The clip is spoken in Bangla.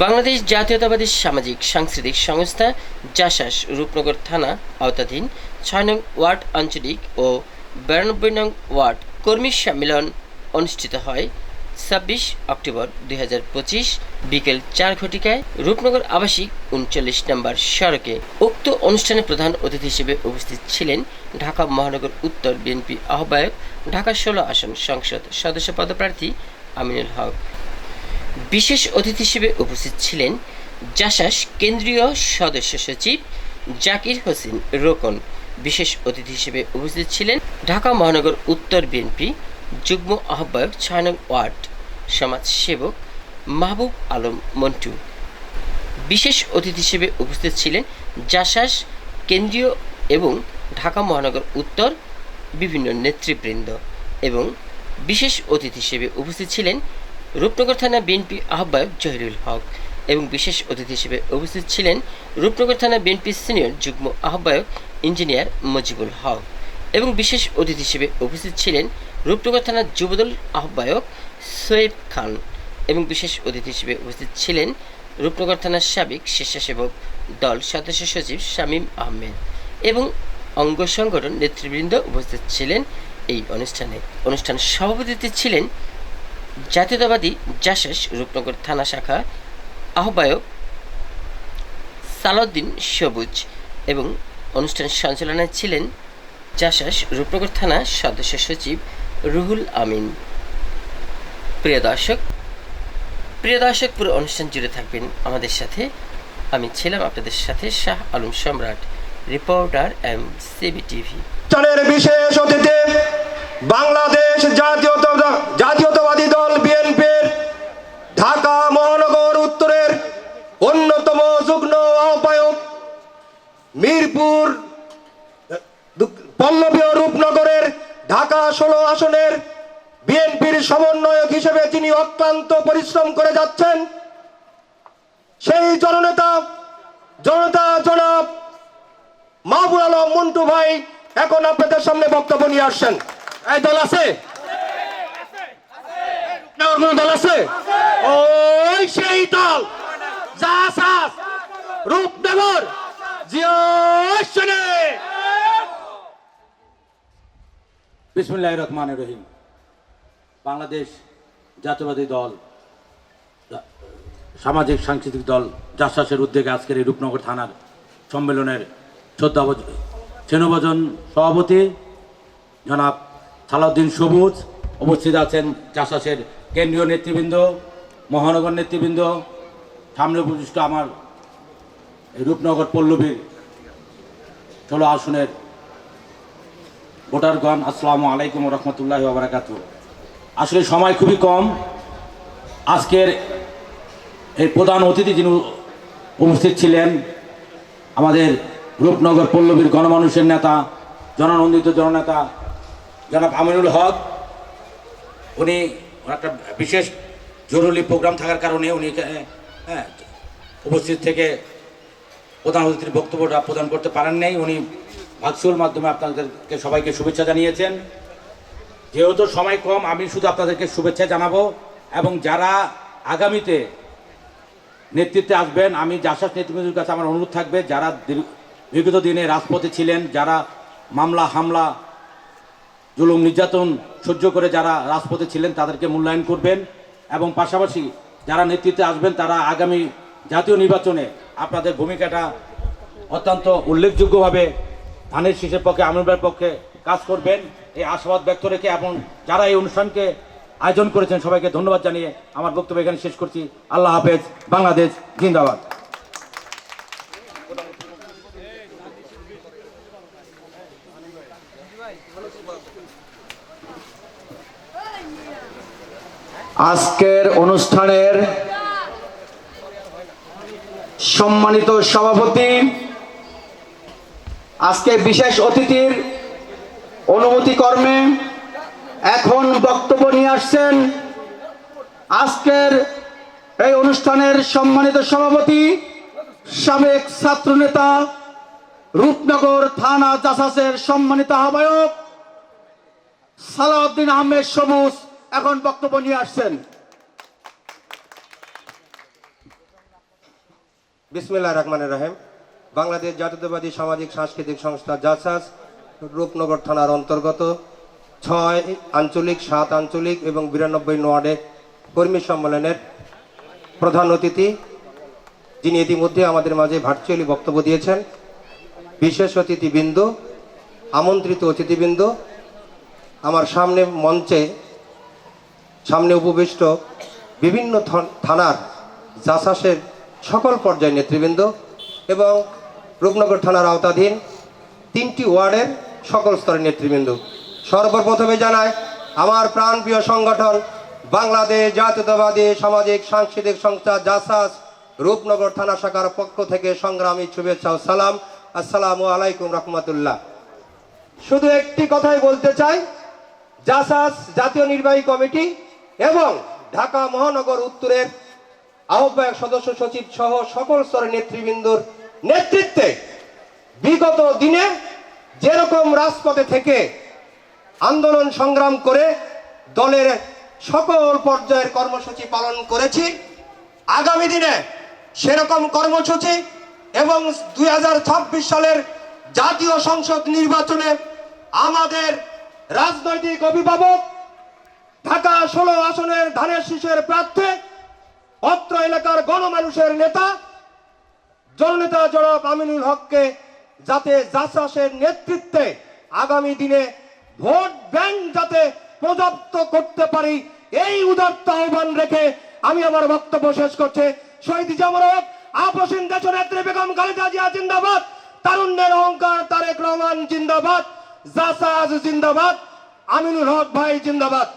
বাংলাদেশ জাতীয়তাবাদী সামাজিক সাংস্কৃতিক সংস্থা জাসাস রূপনগর থানা আওতাধীন ছয় নং ওয়ার্ড আঞ্চলিক ও বিরানব্বই নং ওয়ার্ড কর্মী সম্মেলন অনুষ্ঠিত হয় ছাব্বিশ অক্টোবর দুই হাজার পঁচিশ বিকেল চার ঘটিকায় রূপনগর আবাসিক উনচল্লিশ নম্বর সড়কে। উক্ত অনুষ্ঠানে প্রধান অতিথি হিসেবে উপস্থিত ছিলেন ঢাকা মহানগর উত্তর বিএনপি আহ্বায়ক, ঢাকা ষোলো আসন সংসদ সদস্য পদপ্রার্থী আমিনুল হক। বিশেষ অতিথি হিসেবে উপস্থিত ছিলেন জাসাস কেন্দ্রীয় সদস্য সচিব জাকির হোসেন রোকন। বিশেষ অতিথি হিসেবে উপস্থিত ছিলেন ঢাকা মহানগর উত্তর বিএনপি যুগ্ম আহ্বায়ক ছয় নং ওয়ার্ড সমাজ সেবক মাহবুব আলম মন্টু। বিশেষ অতিথি হিসেবে উপস্থিত ছিলেন জাসাস কেন্দ্রীয় এবং ঢাকা মহানগর উত্তর বিভিন্ন নেতৃবৃন্দ এবং বিশেষ অতিথি হিসেবে উপস্থিত ছিলেন রূপনগর থানা বিএনপি আহ্বায়ক জহিরুল হক এবং বিশেষ অতিথি হিসেবে উপস্থিত ছিলেন রূপনগর থানা বিএনপি সিনিয়র যুগ্ম আহ্বায়ক ইঞ্জিনিয়ার মজিবুল হক এবং বিশেষ অতিথি হিসেবে উপস্থিত ছিলেন রূপনগর থানার যুবদল আহ্বায়ক সোয়েব খান এবং বিশেষ অতিথি হিসেবে উপস্থিত ছিলেন রূপনগর থানার সাবেক স্বেচ্ছাসেবক দল সদস্য সচিব শামীম আহমেদ এবং অঙ্গ সংগঠন নেতৃবৃন্দ উপস্থিত ছিলেন। এই অনুষ্ঠানে অনুষ্ঠান সভাপতিত্বে ছিলেন জাতীয়তাবাদী জাসাস রূপনগর থানা শাখা আহ্বায়ক সালাউদ্দিন সবুজ এবং অনুষ্ঠান সঞ্চালনায় ছিলেন জাসাস রূপনগর থানা সদস্য সচিব রুহুল আমিন। প্রিয় দর্শক প্রিয় দর্শক, পুরো অনুষ্ঠান জুড়ে থাকবেন আমাদের সাথে। আমি ছিলাম আপনাদের সাথে শাহ আলম সম্রাট, রিপোর্টার এম সিবি টিভি। বিশেষ অতিথি, বাংলাদেশ জাতীয়তা ঢাকা ষোলো আসনের বিএনপির সমন্বয়ক হিসেবে তিনি অক্লান্ত পরিশ্রম করে যাচ্ছেন, সেই জননেতা, জনতা জনাব মাহবুব আলম মন্টু ভাই এখন আপনাদের সামনে বক্তব্য নিয়ে আসছেন। এই দল আছে? কোনো দল আছে? ওই সেই দল। রূপনগর জিয়সনে বিসমুল্লাহ রহমান রহিম। বাংলাদেশ জাতীয়বাদী দল, সামাজিক সাংস্কৃতিক দল জাসাসের উদ্যোগে আজকের এই রূপনগর থানার সম্মেলনের শ্রদ্ধা সেনভজন সভাপতি জনাব সালাউদ্দিন সবুজ উপস্থিত আছেন জাসাসের কেন্দ্রীয় নেতৃবৃন্দ, মহানগর নেতৃবৃন্দ, সামনে উপবিষ্ট আমার রূপনগর পল্লবীর ষোলো আসনের ভোটারগণ, আসসালামু আলাইকুম রহমতুল্লাহ বারাকাত আসলে সময় খুবই কম। আজকের এই প্রধান অতিথি যিনি উপস্থিত ছিলেন, আমাদের রূপনগর পল্লবীর গণমানুষের নেতা, জননন্দিত জননেতা, জনাব আমিনুল হক। উনি একটা বিশেষ জরুরি প্রোগ্রাম থাকার কারণে উনি হ্যাঁ উপস্থিত থেকে প্রধান অতিথির বক্তব্যটা প্রদান করতে পারেন নাই। উনি ভার্চুয়াল মাধ্যমে আপনাদেরকে সবাইকে শুভেচ্ছা জানিয়েছেন। যেহেতু সময় কম, আমি শুধু আপনাদেরকে শুভেচ্ছা জানাব এবং যারা আগামীতে নেতৃত্বে আসবেন, আমি জাসাস নেতৃবৃন্দের কাছে আমার অনুরোধ থাকবে, যারা বিগত দিনে রাজপথে ছিলেন, যারা মামলা, হামলা, জুলুম, নির্যাতন সহ্য করে যারা রাজপথে ছিলেন, তাদেরকে মূল্যায়ন করবেন এবং পাশাপাশি যারা নেতৃত্বে আসবেন, তারা আগামী জাতীয় নির্বাচনে আপনাদের ভূমিকাটা অত্যন্ত উল্লেখযোগ্যভাবে ধানের শীষের পক্ষে আমলবের পক্ষে কাজ করবেন। এই আশাবাদ ব্যক্ত রেখে এবং যারা এই অনুষ্ঠানকে আয়োজন করেছেন, সবাইকে ধন্যবাদ জানিয়ে আমার বক্তব্য এখানে শেষ করছি। আল্লাহ হাফেজ, বাংলাদেশ জিন্দাবাদ। আজকের অনুষ্ঠানের সম্মানিত সভাপতি আজকে বিশেষ অতিথির অনুমতি কর্মে এখন বক্তব্য নিয়ে আসছেন আজকের এই অনুষ্ঠানের সম্মানিত সভাপতি সাবেক ছাত্রনেতা রূপনগর থানা জাসাসের সম্মানিত আহ্বায়ক সালাউদ্দিন আহমেদ সবুজ এখন বক্তব্য নিয়ে আসছেন। বিসমিল্লাহ রহমানের রহিম। বাংলাদেশ জাতীয়তাবাদী সামাজিক সাংস্কৃতিক সংস্থা জাসাস রূপনগর থানার অন্তর্গত। ছয় আঞ্চলিক, সাত আঞ্চলিক এবং বিরানব্বই নোয়ার্ডে কর্মী সম্মেলনের প্রধান অতিথি, যিনি ইতিমধ্যে আমাদের মাঝে ভার্চুয়ালি বক্তব্য দিয়েছেন। বিশেষ অতিথিবৃন্দ, আমন্ত্রিত অতিথিবৃন্দ, আমার সামনে মঞ্চে সামনে উপবিষ্ট বিভিন্ন থানার জাসাসের সকল পর্যায়ের নেতৃবৃন্দ এবং রূপনগর থানার আওতাধীন তিনটি ওয়ার্ডের সকল স্তরের নেতৃবৃন্দ। সর্বপ্রথমে জানায় আমার প্রাণপ্রিয় সংগঠন, বাংলাদেশ জাতীয়তাবাদী সামাজিক সাংস্কৃতিক সংস্থা জাসাস, রূপনগর থানা শাখার পক্ষ থেকে সংগ্রামী শুভেচ্ছা ও সালাম। আসসালামু আলাইকুম রহমতুল্লাহ। শুধু একটি কথাই বলতে চাই, জাসাস জাতীয় নির্বাহী কমিটি এবং ঢাকা মহানগর উত্তরের আহ্বায়ক সদস্য সচিব সহ সকল স্তরের নেতৃবৃন্দর নেতৃত্বে দিনে যেরকম রাজপথে থেকে আন্দোলন সংগ্রাম করে দলের সকল পর্যায়ের কর্মসূচি পালন করেছি, আগামী দিনে সেরকম কর্মসূচি এবং দুই হাজার ছাব্বিশ সালের জাতীয় সংসদ নির্বাচনে আমাদের রাজনৈতিক অভিভাবক ঢাকা ষোলো আসনের ধানের শীষের প্রার্থী, অত্র এলাকার গণমানুষের নেতা, জননেতা জনাব আমিনুল হককে যাতে জাসাসের নেতৃত্বে আগামী দিনে ভোট ব্যাংক যাতে পর্যাপ্ত করতে পারি, এই উদাত্ত আহ্বান রেখে আমি আমার বক্তব্য শেষ করছে। শহীদ জামরক আপসীন দেশ নেত্রী বেগম খালেদা জিয়া জিন্দাবাদ, তারুণ্যের অহংকার তারেক রহমান জিন্দাবাদ জাসাজ জিন্দাবাদ, আমিনুল হক ভাই জিন্দাবাদ।